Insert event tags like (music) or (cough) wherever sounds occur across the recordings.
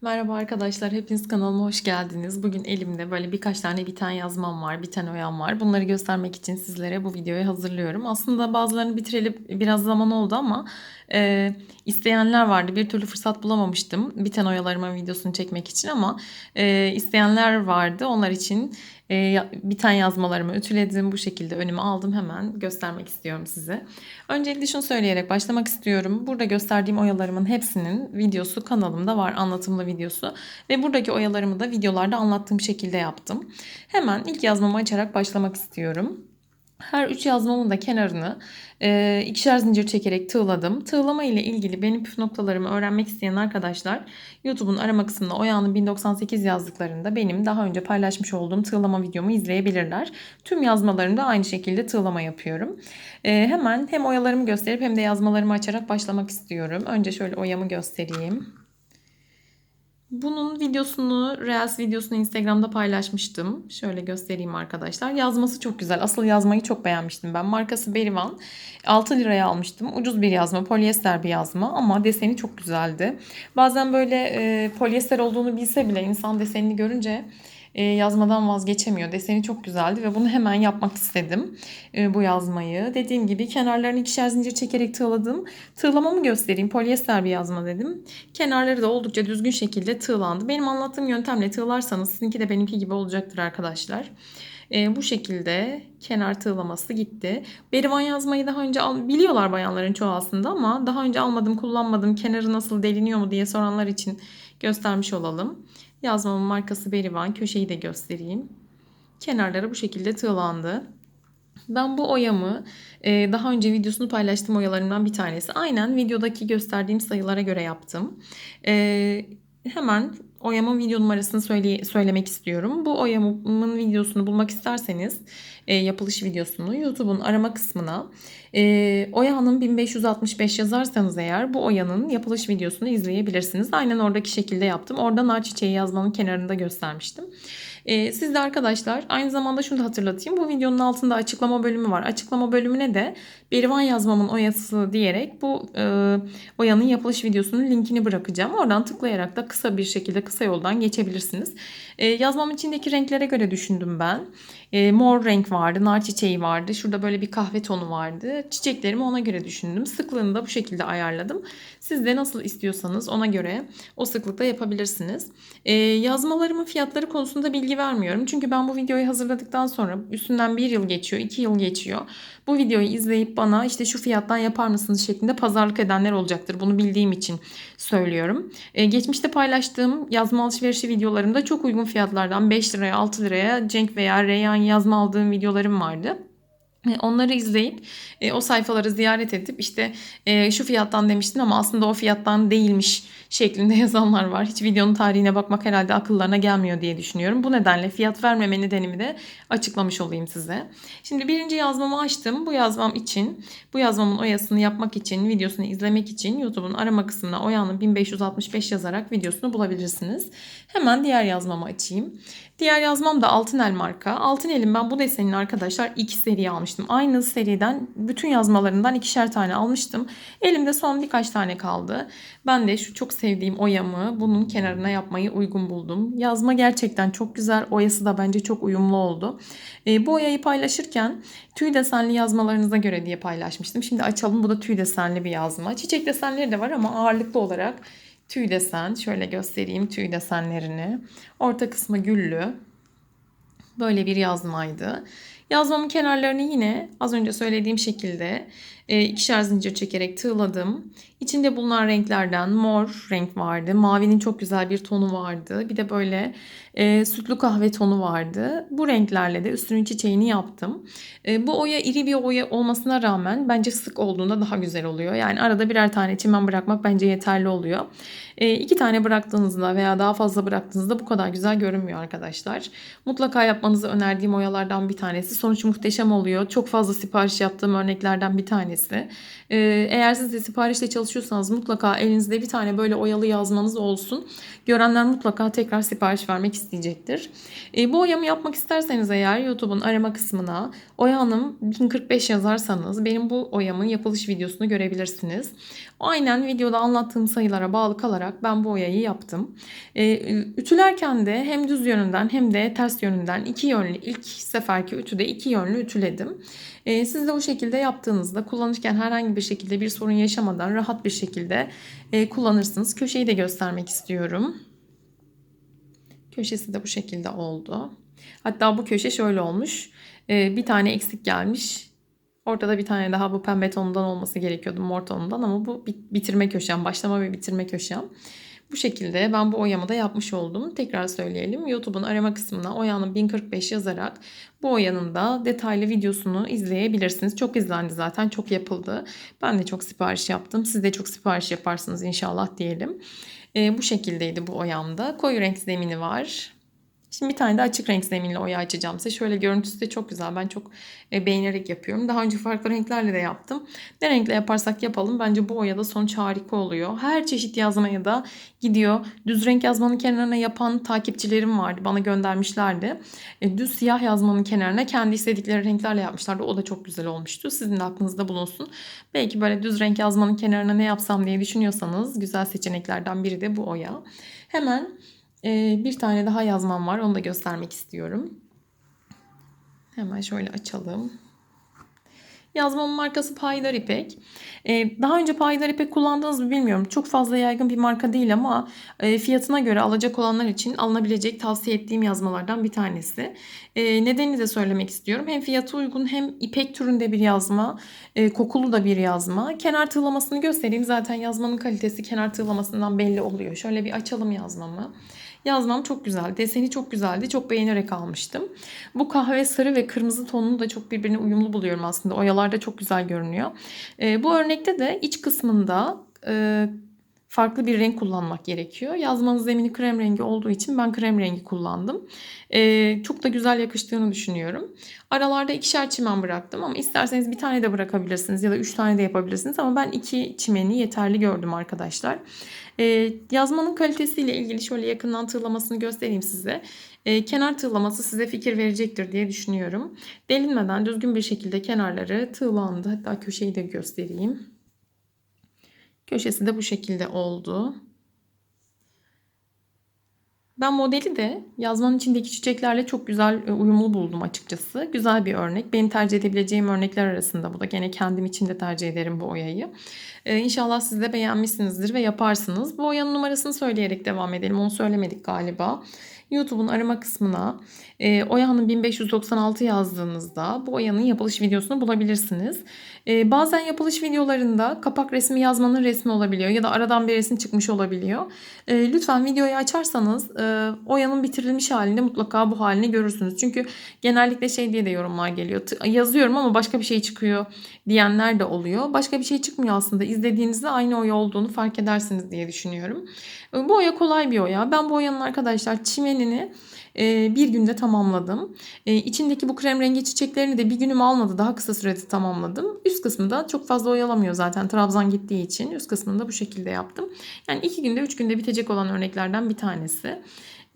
Merhaba arkadaşlar, hepiniz kanalıma hoş geldiniz. Bugün elimde böyle birkaç tane biten yazmam var, biten oyam var. Bunları göstermek için sizlere bu videoyu hazırlıyorum. Aslında bazılarını bitireli biraz zaman oldu ama e, isteyenler vardı. Bir türlü fırsat bulamamıştım biten oyalarımın videosunu çekmek için ama e, isteyenler vardı. Onlar için e, ya- biten yazmalarımı ütüledim. Bu şekilde önüme aldım hemen göstermek istiyorum size. Öncelikle şunu söyleyerek başlamak istiyorum. Burada gösterdiğim oyalarımın hepsinin videosu kanalımda var. Anlatımlı videosu. Ve buradaki oyalarımı da videolarda anlattığım şekilde yaptım. Hemen ilk yazmamı açarak başlamak istiyorum. Her üç yazmamın da kenarını e, ikişer zincir çekerek tığladım. Tığlama ile ilgili benim püf noktalarımı öğrenmek isteyen arkadaşlar YouTube'un arama kısmında Oya'nın 1098 yazdıklarında benim daha önce paylaşmış olduğum tığlama videomu izleyebilirler. Tüm yazmalarımda aynı şekilde tığlama yapıyorum. E, hemen hem oyalarımı gösterip hem de yazmalarımı açarak başlamak istiyorum. Önce şöyle oyamı göstereyim. Bunun videosunu, Reels videosunu Instagram'da paylaşmıştım. Şöyle göstereyim arkadaşlar. Yazması çok güzel. Asıl yazmayı çok beğenmiştim ben. Markası Berivan. 6 liraya almıştım. Ucuz bir yazma, polyester bir yazma ama deseni çok güzeldi. Bazen böyle e, polyester olduğunu bilse bile insan desenini görünce yazmadan vazgeçemiyor. Deseni çok güzeldi ve bunu hemen yapmak istedim e, bu yazmayı. Dediğim gibi kenarlarını ikişer zincir çekerek tığladım. Tığlamamı göstereyim. Polyester bir yazma dedim. Kenarları da oldukça düzgün şekilde tığlandı. Benim anlattığım yöntemle tığlarsanız sizinki de benimki gibi olacaktır arkadaşlar. E, bu şekilde kenar tığlaması gitti. Berivan yazmayı daha önce al, biliyorlar bayanların çoğu aslında ama daha önce almadım kullanmadım kenarı nasıl deliniyor mu diye soranlar için göstermiş olalım. Yazmamın markası Berivan. Köşeyi de göstereyim. Kenarları bu şekilde tığlandı. Ben bu oyamı e, daha önce videosunu paylaştığım oyalarımdan bir tanesi. Aynen videodaki gösterdiğim sayılara göre yaptım. E, hemen oyamın video numarasını söyle, söylemek istiyorum. Bu oyamın videosunu bulmak isterseniz e, yapılış videosunu YouTube'un arama kısmına e, Oya Hanım 1565 yazarsanız eğer bu oyanın yapılış videosunu izleyebilirsiniz. Aynen oradaki şekilde yaptım. Orada nar çiçeği yazmanın kenarında göstermiştim. Ee, siz de arkadaşlar aynı zamanda şunu da hatırlatayım. Bu videonun altında açıklama bölümü var. Açıklama bölümüne de Berivan yazmamın oyası diyerek bu e, oyanın yapılış videosunun linkini bırakacağım. Oradan tıklayarak da kısa bir şekilde kısa yoldan geçebilirsiniz. E, yazmam içindeki renklere göre düşündüm ben. E, mor renk vardı, nar çiçeği vardı. Şurada böyle bir kahve tonu vardı. Çiçeklerimi ona göre düşündüm. Sıklığını da bu şekilde ayarladım. Siz de nasıl istiyorsanız ona göre o sıklıkta yapabilirsiniz. E, yazmalarımın fiyatları konusunda bilgi vermiyorum. Çünkü ben bu videoyu hazırladıktan sonra üstünden bir yıl geçiyor, iki yıl geçiyor. Bu videoyu izleyip bana işte şu fiyattan yapar mısınız şeklinde pazarlık edenler olacaktır. Bunu bildiğim için söylüyorum. E, geçmişte paylaştığım yazma alışverişi videolarımda çok uygun fiyatlardan 5 liraya 6 liraya Cenk veya Reyhan yazma aldığım videolarım vardı. E, Onları izleyip e, o sayfaları ziyaret edip işte e, şu fiyattan demiştin ama aslında o fiyattan değilmiş şeklinde (laughs) yazanlar var. Hiç videonun tarihine bakmak herhalde akıllarına gelmiyor diye düşünüyorum. Bu nedenle fiyat vermeme nedenimi de açıklamış olayım size. Şimdi birinci yazmamı açtım. Bu yazmam için, bu yazmamın oyasını yapmak için, videosunu izlemek için YouTube'un arama kısmına oyanın 1565 yazarak videosunu bulabilirsiniz. Hemen diğer yazmamı açayım. Diğer yazmam da Altınel marka. Altınel'in ben bu desenin arkadaşlar iki seri almıştım. Aynı seriden bütün yazmalarından ikişer tane almıştım. Elimde son birkaç tane kaldı. Ben de şu çok sevdiğim oyamı bunun kenarına yapmayı uygun buldum. Yazma gerçekten çok güzel. Oyası da bence çok uyumlu oldu. E, bu oyayı paylaşırken tüy desenli yazmalarınıza göre diye paylaşmıştım. Şimdi açalım. Bu da tüy desenli bir yazma. Çiçek desenleri de var ama ağırlıklı olarak tüy desen. Şöyle göstereyim tüy desenlerini. Orta kısmı güllü. Böyle bir yazmaydı. Yazmamın kenarlarını yine az önce söylediğim şekilde ikişer zincir çekerek tığladım. İçinde bulunan renklerden mor renk vardı. Mavinin çok güzel bir tonu vardı. Bir de böyle e, sütlü kahve tonu vardı. Bu renklerle de üstünün çiçeğini yaptım. E, bu oya iri bir oya olmasına rağmen bence sık olduğunda daha güzel oluyor. Yani arada birer tane çimen bırakmak bence yeterli oluyor. E, iki tane bıraktığınızda veya daha fazla bıraktığınızda bu kadar güzel görünmüyor arkadaşlar. Mutlaka yapmanızı önerdiğim oyalardan bir tanesi. Sonuç muhteşem oluyor. Çok fazla sipariş yaptığım örneklerden bir tanesi. Tanesi. Ee, eğer siz de siparişle çalışıyorsanız mutlaka elinizde bir tane böyle oyalı yazmanız olsun. Görenler mutlaka tekrar sipariş vermek isteyecektir. Ee, bu oyamı yapmak isterseniz eğer YouTube'un arama kısmına Oya Hanım 1045 yazarsanız benim bu oyamın yapılış videosunu görebilirsiniz. Aynen videoda anlattığım sayılara bağlı kalarak ben bu oyayı yaptım. Ee, ütülerken de hem düz yönünden hem de ters yönünden iki yönlü ilk seferki ütüde iki yönlü ütüledim. Ee, siz de o şekilde yaptığınızda kullanırken herhangi bir şekilde bir sorun yaşamadan rahat bir şekilde e, kullanırsınız. Köşeyi de göstermek istiyorum. Köşesi de bu şekilde oldu. Hatta bu köşe şöyle olmuş. Ee, bir tane eksik gelmiş. Ortada bir tane daha bu pembe tonundan olması gerekiyordu mor tonundan ama bu bitirme köşem, başlama ve bitirme köşem. Bu şekilde ben bu oyamı da yapmış oldum. Tekrar söyleyelim. YouTube'un arama kısmına oyanın 1045 yazarak bu oyanın da detaylı videosunu izleyebilirsiniz. Çok izlendi zaten. Çok yapıldı. Ben de çok sipariş yaptım. Siz de çok sipariş yaparsınız inşallah diyelim. E, bu şekildeydi bu oyamda. Koyu renk zemini var. Şimdi bir tane de açık renk zeminli oya açacağım size. Şöyle görüntüsü de çok güzel. Ben çok e, beğenerek yapıyorum. Daha önce farklı renklerle de yaptım. Ne renkle yaparsak yapalım. Bence bu oyada sonuç harika oluyor. Her çeşit yazmaya da gidiyor. Düz renk yazmanın kenarına yapan takipçilerim vardı. Bana göndermişlerdi. E, düz siyah yazmanın kenarına kendi istedikleri renklerle yapmışlardı. O da çok güzel olmuştu. Sizin de aklınızda bulunsun. Belki böyle düz renk yazmanın kenarına ne yapsam diye düşünüyorsanız güzel seçeneklerden biri de bu oya. Hemen ee, bir tane daha yazmam var. Onu da göstermek istiyorum. Hemen şöyle açalım. Yazmamın markası Paydar İpek. Ee, daha önce Paydar İpek kullandınız mı bilmiyorum. Çok fazla yaygın bir marka değil ama e, fiyatına göre alacak olanlar için alınabilecek tavsiye ettiğim yazmalardan bir tanesi. E, nedenini de söylemek istiyorum. Hem fiyatı uygun hem ipek türünde bir yazma, e, kokulu da bir yazma. Kenar tığlamasını göstereyim. Zaten yazmanın kalitesi kenar tığlamasından belli oluyor. Şöyle bir açalım yazmamı. Yazmam çok güzel. Deseni çok güzeldi. Çok beğenerek almıştım. Bu kahve, sarı ve kırmızı tonunu da çok birbirine uyumlu buluyorum aslında. Oyalarda çok güzel görünüyor. E, bu örnekte de iç kısmında e, farklı bir renk kullanmak gerekiyor. Yazmanın zemini krem rengi olduğu için ben krem rengi kullandım. Ee, çok da güzel yakıştığını düşünüyorum. Aralarda ikişer çimen bıraktım ama isterseniz bir tane de bırakabilirsiniz ya da üç tane de yapabilirsiniz ama ben iki çimeni yeterli gördüm arkadaşlar. Ee, yazmanın kalitesiyle ilgili şöyle yakından tığlamasını göstereyim size. Ee, kenar tığlaması size fikir verecektir diye düşünüyorum. Delinmeden düzgün bir şekilde kenarları tığlandı. Hatta köşeyi de göstereyim. Köşesi de bu şekilde oldu. Ben modeli de yazmanın içindeki çiçeklerle çok güzel e, uyumlu buldum açıkçası. Güzel bir örnek. Benim tercih edebileceğim örnekler arasında bu da. Gene kendim için de tercih ederim bu oyayı. Ee, inşallah siz de beğenmişsinizdir ve yaparsınız. Bu oyanın numarasını söyleyerek devam edelim. Onu söylemedik galiba. YouTube'un arama kısmına e, Oya'nın 1596 yazdığınızda bu Oya'nın yapılış videosunu bulabilirsiniz. E, bazen yapılış videolarında kapak resmi yazmanın resmi olabiliyor ya da aradan bir resim çıkmış olabiliyor. E, lütfen videoyu açarsanız e, Oya'nın bitirilmiş halinde mutlaka bu halini görürsünüz. Çünkü genellikle şey diye de yorumlar geliyor. T- yazıyorum ama başka bir şey çıkıyor diyenler de oluyor. Başka bir şey çıkmıyor aslında. İzlediğinizde aynı oya olduğunu fark edersiniz diye düşünüyorum. E, bu oya kolay bir oya. Ben bu oyanın arkadaşlar çimenini e, bir günde tamamladım. E, içindeki bu krem rengi çiçeklerini de bir günüm almadı. Daha kısa sürede tamamladım. Üst kısmı da çok fazla oyalamıyor zaten Trabzan gittiği için. Üst kısmını da bu şekilde yaptım. Yani iki günde üç günde bitecek olan örneklerden bir tanesi.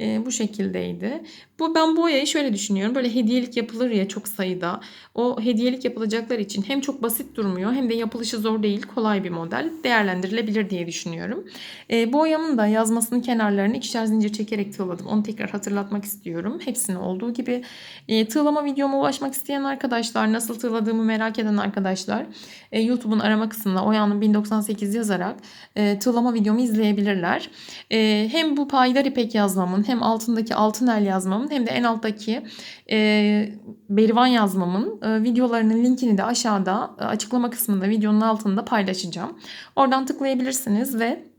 E, bu şekildeydi. Bu ben bu boyayı şöyle düşünüyorum. Böyle hediyelik yapılır ya çok sayıda. O hediyelik yapılacaklar için hem çok basit durmuyor hem de yapılışı zor değil. Kolay bir model. Değerlendirilebilir diye düşünüyorum. E, bu boyamın da yazmasının kenarlarını ikişer zincir çekerek tığladım. Onu tekrar hatırlatmak istiyorum. Hepsini olduğu gibi. E, tığlama videoma ulaşmak isteyen arkadaşlar, nasıl tığladığımı merak eden arkadaşlar e, YouTube'un arama kısmına Oya'nın 1098 yazarak e, tığlama videomu izleyebilirler. E, hem bu paylar ipek yazmamın hem altındaki altın el yazmamın hem de en alttaki e, berivan yazmamın e, videolarının linkini de aşağıda e, açıklama kısmında videonun altında paylaşacağım. Oradan tıklayabilirsiniz ve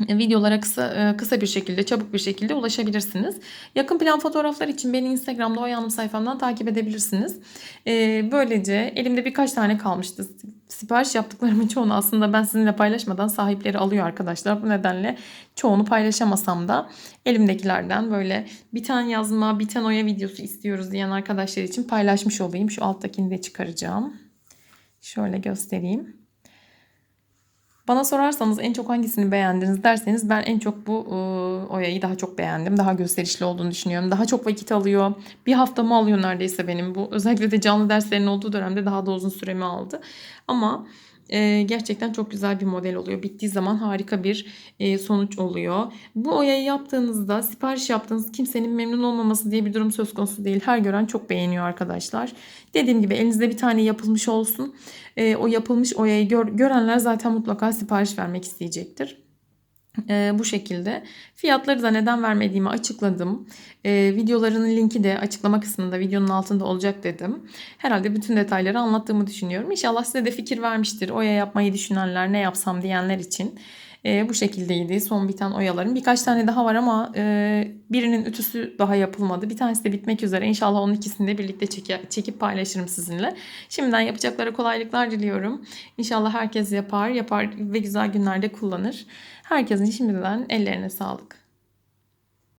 videolara kısa e, kısa bir şekilde, çabuk bir şekilde ulaşabilirsiniz. Yakın plan fotoğraflar için beni Instagram'da Oyanım sayfamdan takip edebilirsiniz. E, böylece elimde birkaç tane kalmıştı. Sipariş yaptıklarımın çoğunu aslında ben sizinle paylaşmadan sahipleri alıyor arkadaşlar. Bu nedenle çoğunu paylaşamasam da elimdekilerden böyle bir tane yazma, bir tane oya videosu istiyoruz diyen arkadaşlar için paylaşmış olayım. Şu alttakini de çıkaracağım. Şöyle göstereyim. Bana sorarsanız en çok hangisini beğendiniz derseniz ben en çok bu e, oyayı daha çok beğendim. Daha gösterişli olduğunu düşünüyorum. Daha çok vakit alıyor. Bir haftamı alıyor neredeyse benim bu. Özellikle de canlı derslerin olduğu dönemde daha da uzun süremi aldı. Ama e, gerçekten çok güzel bir model oluyor. Bittiği zaman harika bir e, sonuç oluyor. Bu oyayı yaptığınızda sipariş yaptığınız kimsenin memnun olmaması diye bir durum söz konusu değil. Her gören çok beğeniyor arkadaşlar. Dediğim gibi elinizde bir tane yapılmış olsun. E, o yapılmış oyayı gör, görenler zaten mutlaka sipariş vermek isteyecektir. E, bu şekilde. Fiyatları da neden vermediğimi açıkladım. E, videolarının linki de açıklama kısmında videonun altında olacak dedim. Herhalde bütün detayları anlattığımı düşünüyorum. İnşallah size de fikir vermiştir. Oya yapmayı düşünenler, ne yapsam diyenler için. E, bu şekildeydi son biten oyalarım. Birkaç tane daha var ama e, birinin ütüsü daha yapılmadı. Bir tanesi de bitmek üzere. İnşallah onun ikisini de birlikte çek- çekip paylaşırım sizinle. Şimdiden yapacaklara kolaylıklar diliyorum. İnşallah herkes yapar, yapar ve güzel günlerde kullanır. Herkesin şimdiden ellerine sağlık.